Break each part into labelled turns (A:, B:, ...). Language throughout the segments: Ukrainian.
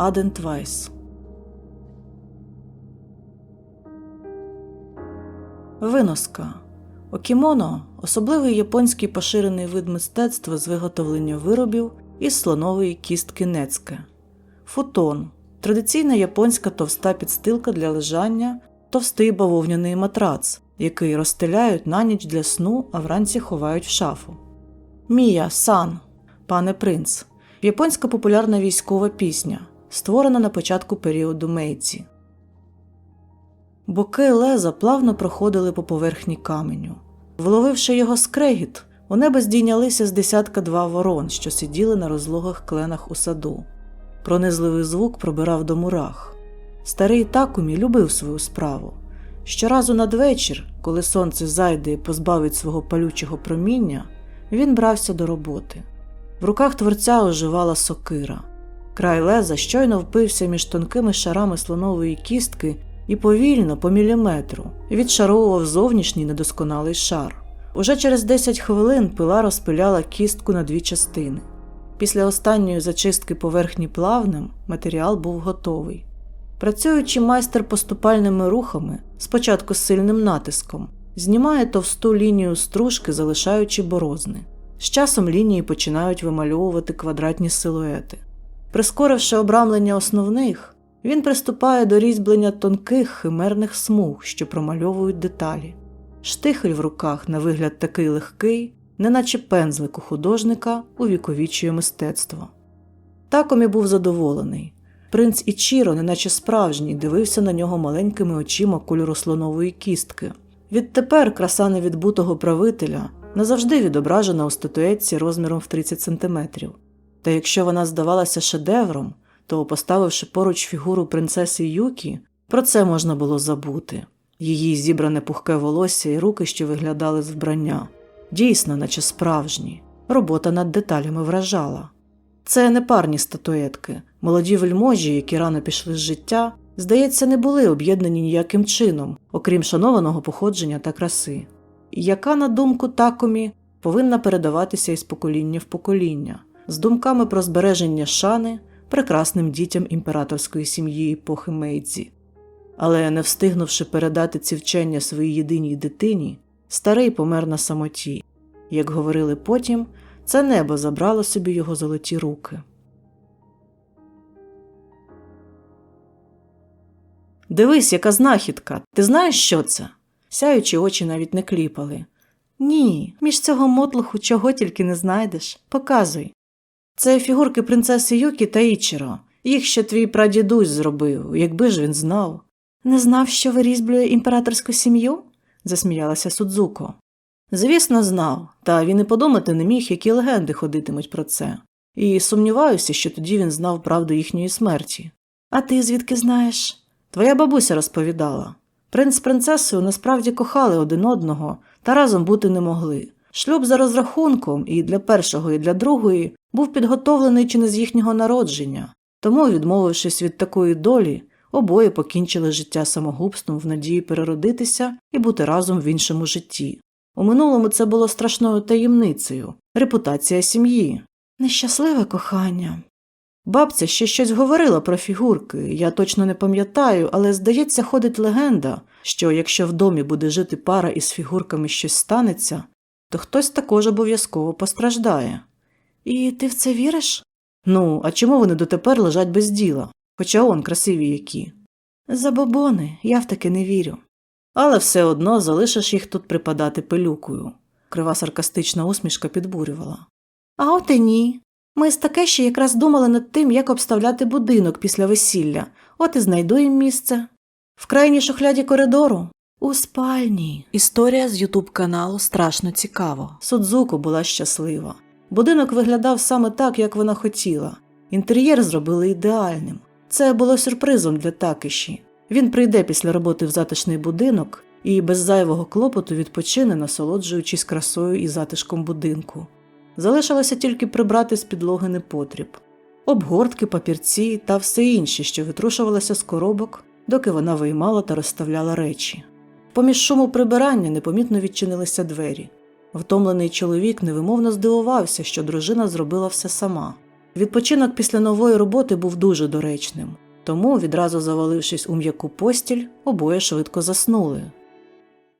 A: Аден Твайс. Виноска Окімоно особливий японський поширений вид мистецтва з виготовлення виробів із слонової кістки нецьке. Футон традиційна японська товста підстилка для лежання, товстий бавовняний матрац, який розстеляють на ніч для сну, а вранці ховають в шафу. Мія сан, пане принц, японська популярна військова пісня, створена на початку періоду Мейці. Боки леза плавно проходили по поверхні каменю. Вловивши його скрегіт, у небо здійнялися з десятка два ворон, що сиділи на розлогих кленах у саду. Пронизливий звук пробирав до мурах. Старий Такумі любив свою справу. Щоразу надвечір, коли сонце зайде і позбавить свого палючого проміння, він брався до роботи. В руках творця оживала сокира. Край леза щойно впився між тонкими шарами слонової кістки і повільно, по міліметру, відшаровував зовнішній недосконалий шар. Уже через 10 хвилин пила розпиляла кістку на дві частини. Після останньої зачистки поверхні плавнем матеріал був готовий. Працюючи майстер поступальними рухами, спочатку з сильним натиском, знімає товсту лінію стружки, залишаючи борозни. З часом лінії починають вимальовувати квадратні силуети. Прискоривши обрамлення основних, він приступає до різьблення тонких химерних смуг, що промальовують деталі. Штихель в руках, на вигляд такий легкий, неначе пензлик у художника увіковічує мистецтво. Такомі був задоволений. Принц Ічіро, неначе справжній, дивився на нього маленькими очима кольору слонової кістки. Відтепер краса невідбутого правителя назавжди відображена у статуетці розміром в 30 сантиметрів. Та якщо вона здавалася шедевром, то, поставивши поруч фігуру принцеси Юкі, про це можна було забути. Її зібране пухке волосся і руки, що виглядали з вбрання, дійсно, наче справжні. Робота над деталями вражала. Це не парні статуетки. Молоді вельможі, які рано пішли з життя, здається, не були об'єднані ніяким чином, окрім шанованого походження та краси, яка, на думку Такомі, повинна передаватися із покоління в покоління, з думками про збереження шани прекрасним дітям імператорської сім'ї епохи Мейдзі. Але, не встигнувши передати ці вчення своїй єдиній дитині, старий помер на самоті. Як говорили потім, це небо забрало собі його золоті руки. Дивись, яка знахідка. Ти знаєш, що це? Сяючі очі навіть не кліпали. Ні, між цього мотлуху чого тільки не знайдеш. Показуй. Це фігурки принцеси Юкі та Ічіро. Їх ще твій прадідусь зробив, якби ж він знав. Не знав, що вирізблює імператорську сім'ю? засміялася Судзуко. Звісно, знав, та він і подумати не міг, які легенди ходитимуть про це. І сумніваюся, що тоді він знав правду їхньої смерті. А ти звідки знаєш? Твоя бабуся розповідала. Принц з принцесою насправді кохали один одного та разом бути не могли. Шлюб за розрахунком і для першого, і для другої був підготовлений чи не з їхнього народження, тому, відмовившись від такої долі, обоє покінчили життя самогубством в надії переродитися і бути разом в іншому житті. У минулому це було страшною таємницею, репутація сім'ї. Нещасливе кохання. Бабця ще щось говорила про фігурки, я точно не пам'ятаю, але, здається, ходить легенда, що якщо в домі буде жити пара із фігурками щось станеться, то хтось також обов'язково постраждає. І ти в це віриш? Ну, а чому вони дотепер лежать без діла? Хоча он красиві які. Забобони, я в таке не вірю. Але все одно залишиш їх тут припадати пилюкою. Крива саркастична усмішка підбурювала. А от і ні. Ми з Такеші якраз думали над тим, як обставляти будинок після весілля, от і знайду їм місце. В крайній шухляді коридору. У спальні. Історія з ютуб каналу страшно цікаво. Судзуко була щаслива. Будинок виглядав саме так, як вона хотіла. Інтер'єр зробили ідеальним. Це було сюрпризом для Такеші. Він прийде після роботи в затишний будинок і без зайвого клопоту відпочине, насолоджуючись красою і затишком будинку. Залишилося тільки прибрати з підлоги непотріб, обгортки, папірці та все інше, що витрушувалося з коробок, доки вона виймала та розставляла речі. Поміж шуму прибирання непомітно відчинилися двері. Втомлений чоловік невимовно здивувався, що дружина зробила все сама. Відпочинок після нової роботи був дуже доречним, тому, відразу завалившись у м'яку постіль, обоє швидко заснули.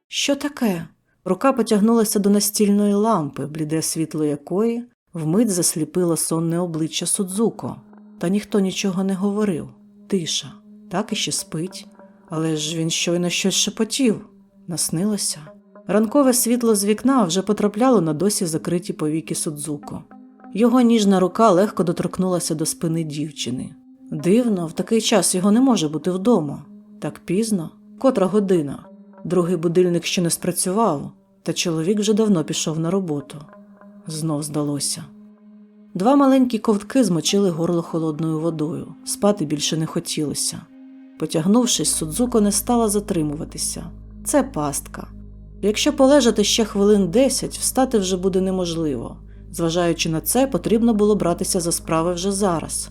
A: Що таке? Рука потягнулася до настільної лампи, бліде світло якої вмить засліпило сонне обличчя Судзуко. Та ніхто нічого не говорив. Тиша, так і ще спить. Але ж він щойно щось шепотів. Наснилося. Ранкове світло з вікна вже потрапляло на досі закриті повіки Судзуко. Його ніжна рука легко доторкнулася до спини дівчини. Дивно, в такий час його не може бути вдома. Так пізно, котра година. Другий будильник ще не спрацював, та чоловік вже давно пішов на роботу. Знов здалося. Два маленькі ковтки змочили горло холодною водою, спати більше не хотілося. Потягнувшись, Судзуко не стала затримуватися. Це пастка. Якщо полежати ще хвилин десять, встати вже буде неможливо. Зважаючи на це, потрібно було братися за справи вже зараз.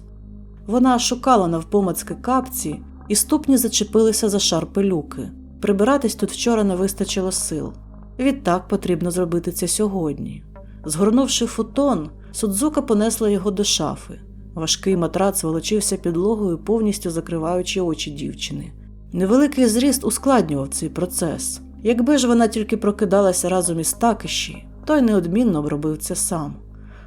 A: Вона шукала навпомацьки капці, і ступні зачепилися за шар пилюки. Прибиратись тут вчора не вистачило сил. Відтак потрібно зробити це сьогодні. Згорнувши футон, Судзука понесла його до шафи. Важкий матрац волочився підлогою, повністю закриваючи очі дівчини. Невеликий зріст ускладнював цей процес. Якби ж вона тільки прокидалася разом із Такеші, той неодмінно б робив це сам.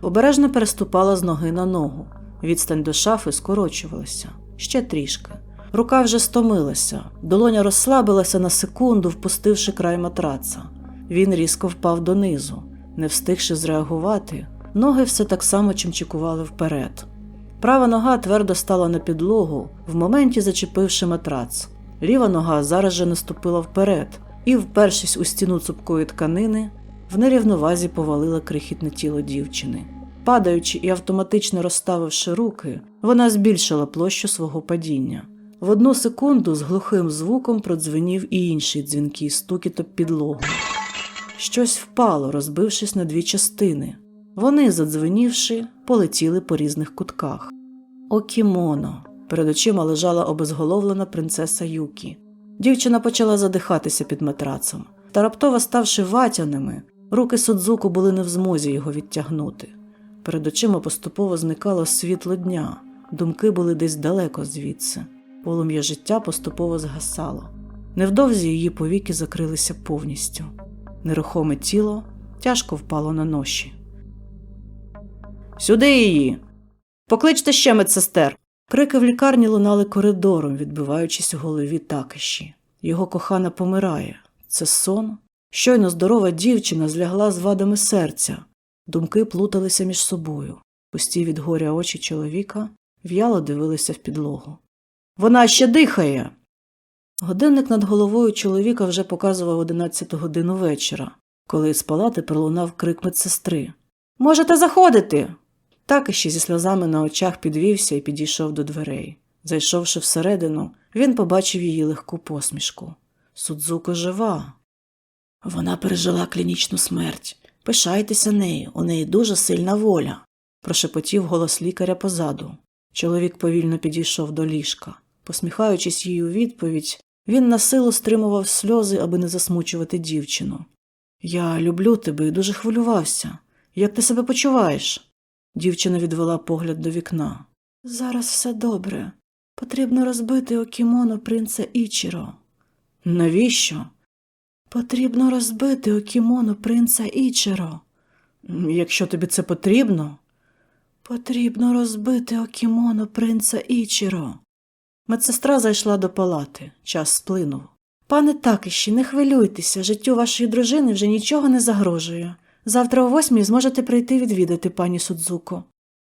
A: Обережно переступала з ноги на ногу. Відстань до шафи скорочувалася ще трішки. Рука вже стомилася, долоня розслабилася на секунду, впустивши край матраца. Він різко впав донизу, не встигши зреагувати, ноги все так само чимчикували вперед. Права нога твердо стала на підлогу, в моменті зачепивши матрац. Ліва нога зараз же наступила вперед і, впершись у стіну цупкої тканини, в нерівновазі повалила крихітне тіло дівчини. Падаючи і автоматично розставивши руки, вона збільшила площу свого падіння. В одну секунду з глухим звуком продзвенів і інший дзвінкий стукіт об підлогу. Щось впало, розбившись на дві частини. Вони, задзвенівши, полетіли по різних кутках. Окімоно. Перед очима лежала обезголовлена принцеса Юкі. Дівчина почала задихатися під матрацом, та раптово ставши ватяними, руки Судзуку були не в змозі його відтягнути. Перед очима поступово зникало світло дня, думки були десь далеко звідси. Полум'я життя поступово згасало. Невдовзі її повіки закрилися повністю. Нерухоме тіло тяжко впало на ноші. Сюди її. Покличте ще медсестер. Крики в лікарні лунали коридором, відбиваючись у голові такиші. Його кохана помирає. Це сон. Щойно здорова дівчина злягла з вадами серця. Думки плуталися між собою. Пусті від горя очі чоловіка в'яло дивилися в підлогу. Вона ще дихає. Годинник над головою чоловіка вже показував одинадцяту годину вечора, коли з палати пролунав крик медсестри. Можете заходити. Так іще зі сльозами на очах підвівся і підійшов до дверей. Зайшовши всередину, він побачив її легку посмішку. Судзуко жива. Вона пережила клінічну смерть. Пишайтеся нею, у неї дуже сильна воля, прошепотів голос лікаря позаду. Чоловік повільно підійшов до ліжка. Посміхаючись їй у відповідь, він на силу стримував сльози, аби не засмучувати дівчину. Я люблю тебе і дуже хвилювався. Як ти себе почуваєш? Дівчина відвела погляд до вікна. Зараз все добре. Потрібно розбити окімоно принца Ічіро. Навіщо? Потрібно розбити окімоно принца Ічіро. Якщо тобі це потрібно. Потрібно розбити окімоно принца Ічіро. Медсестра зайшла до палати. Час сплинув. Пане Такиші, не хвилюйтеся, життю вашої дружини вже нічого не загрожує. Завтра о восьмій зможете прийти відвідати пані Судзуко.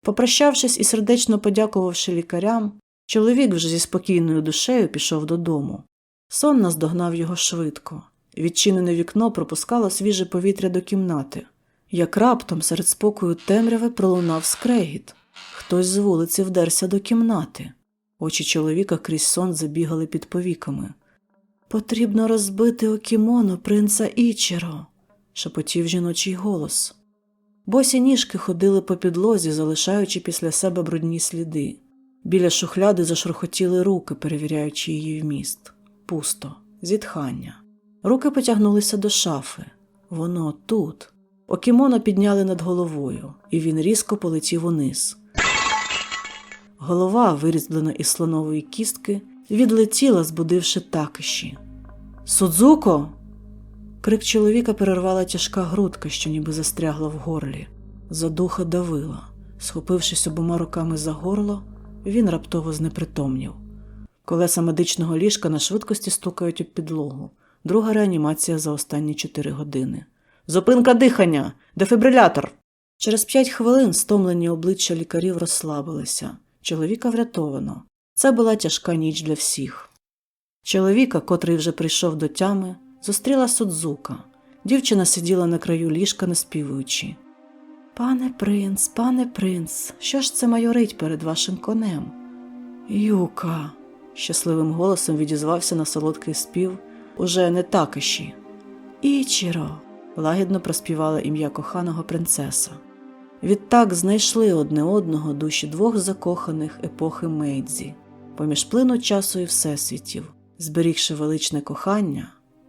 A: Попрощавшись і сердечно подякувавши лікарям, чоловік вже зі спокійною душею пішов додому. Сон наздогнав його швидко. Відчинене вікно пропускало свіже повітря до кімнати. Як раптом серед спокою темряви пролунав скрегіт. Хтось з вулиці вдерся до кімнати. Очі чоловіка крізь сон забігали під повіками. Потрібно розбити окімоно принца Ічіро, шепотів жіночий голос. Босі ніжки ходили по підлозі, залишаючи після себе брудні сліди. Біля шухляди зашурхотіли руки, перевіряючи її вміст. Пусто, зітхання. Руки потягнулися до шафи. Воно тут. Окімоно підняли над головою, і він різко полетів униз. Голова, вирізблена із слонової кістки, відлетіла, збудивши такиші. Судзуко. Крик чоловіка перервала тяжка грудка, що ніби застрягла в горлі. Задуха давила. Схопившись обома руками за горло, він раптово знепритомнів. Колеса медичного ліжка на швидкості стукають об підлогу. Друга реанімація за останні чотири години. Зупинка дихання! Дефібрилятор! Через п'ять хвилин стомлені обличчя лікарів розслабилися. Чоловіка врятовано. Це була тяжка ніч для всіх. Чоловіка, котрий вже прийшов до тями, зустріла Судзука. Дівчина сиділа на краю ліжка, наспівуючи. Пане принц, пане принц, що ж це майорить перед вашим конем? Юка. щасливим голосом відізвався на солодкий спів, уже не такиші. Ічіро. лагідно проспівала ім'я коханого принцеса. Відтак знайшли одне одного душі двох закоханих епохи Мейдзі, поміж плину часу і всесвітів, зберігши величне кохання